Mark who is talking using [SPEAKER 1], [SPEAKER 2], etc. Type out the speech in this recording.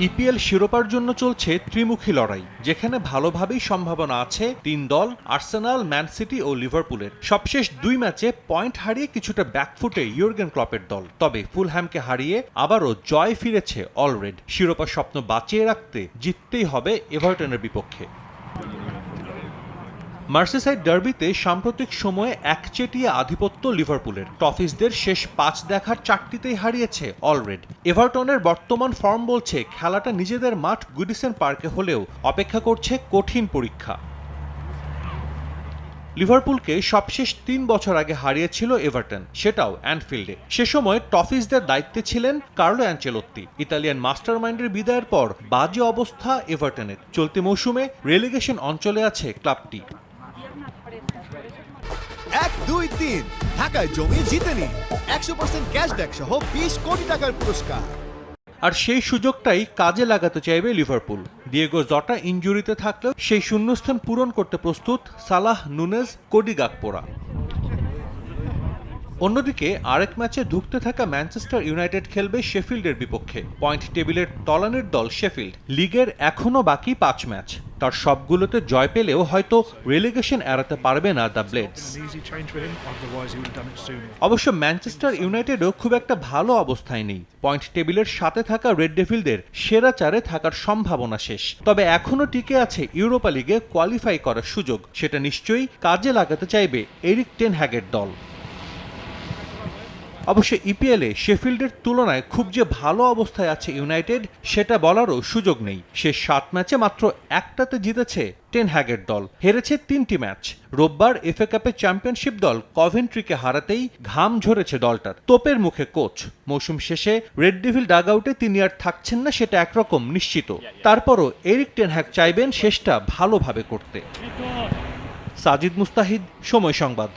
[SPEAKER 1] EPL শিরোপার জন্য চলছে ত্রিমুখী লড়াই, যেখানে ভালোভাবেই সম্ভাবনা আছে তিন দল, আর্সেনাল, ম্যান সিটি ও লিভারপুলের। সবশেষ দুই ম্যাচে পয়েন্ট হারিয়ে কিছুটা ব্যাকফুটে ইয়র্গেন ক্লপের দল। তবে ফুলহ্যামকে হারিয়ে আবারও জয় ফিরেছে অলরেড। শিরোপার স্বপ্ন বাঁচিয়ে রাখতে জিততেই হবে এভারটনের বিপক্ষে। মার্সিসাইড ডার্বিতে সাম্প্রতিক সময়ে একচেটিয়া আধিপত্য লিভারপুলের। টফিসদের শেষ পাঁচ দেখার চারটিতেই হারিয়েছে অলরেড। এভারটনের বর্তমান ফর্ম বলছে, খেলাটা নিজেদের মাঠ গুডিসন পার্কে হলেও অপেক্ষা করছে কঠিন পরীক্ষা। লিভারপুলকে সবশেষ তিন বছর আগে হারিয়েছিল এভারটন, সেটাও অ্যানফিল্ডে। সে সময় টফিসদের দায়িত্বে ছিলেন কার্লো অ্যাঞ্চেলোত্তি। ইতালিয়ান মাস্টারমাইন্ডের বিদায়ের পর বাজে অবস্থা এভারটনের। চলতি মৌসুমে রেলিগেশন অঞ্চলে আছে ক্লাবটি।
[SPEAKER 2] দুই তিন ঢাকায় জমি জিতে নিন একশো পার্সেন্ট ক্যাশব্যাক সহ বিশ কোটি টাকার পুরস্কার।
[SPEAKER 1] আর সেই সুযোগটাই কাজে লাগাতে চাইবে লিভারপুল। দিয়েগো জটা ইঞ্জুরিতে থাকলেও সেই শূন্যস্থান পূরণ করতে প্রস্তুত সালাহ নুনেজ কোডি গাকপোরা অন্যদিকে আরেক ম্যাচে ধুঁকতে থাকা ম্যানচেস্টার ইউনাইটেড খেলবে শেফিল্ডের বিপক্ষে। পয়েন্ট টেবিলের তলানের দল শেফিল্ড। লিগের এখনও বাকি পাঁচ ম্যাচ। তার সবগুলোতে জয় পেলেও হয়তো রেলিগেশন এড়াতে পারবে না দ্য ব্লেডস. অবশ্য ম্যানচেস্টার ইউনাইটেডও খুব একটা ভালো অবস্থায় নেই। পয়েন্ট টেবিলের সাথে থাকা রেড ডেভিলদের সেরা চারে থাকার সম্ভাবনা শেষ। তবে এখনও টিকে আছে ইউরোপা লিগে কোয়ালিফাই করার সুযোগ। সেটা নিশ্চয়ই কাজে লাগাতে চাইবে এরিক টেন হ্যাগের দল। অবশ্য ইপিএলে শেফিল্ডের তুলনায় খুব যে ভালো অবস্থায় আছে ইউনাইটেড সেটা বলারও সুযোগ নেই। সে সাত ম্যাচে মাত্র একটাতে জিতেছে টেন হ্যাগের দল। হেরেছে তিনটি ম্যাচ। রোববার এফএ কাপে চ্যাম্পিয়নশিপ দল কভেন্ট্রিকে হারাতেই ঘাম ঝরেছে দলটার। তোপের মুখে কোচ। মৌসুম শেষে রেড ডেভিল ডাগ আউটে তিনি আর থাকছেন না, সেটা একরকম নিশ্চিত। তারপরও এরিক টেন হ্যাগ চাইবেন শেষটা ভালোভাবে করতে। সাজিদ মুস্তাহিদ, সময় সংবাদ।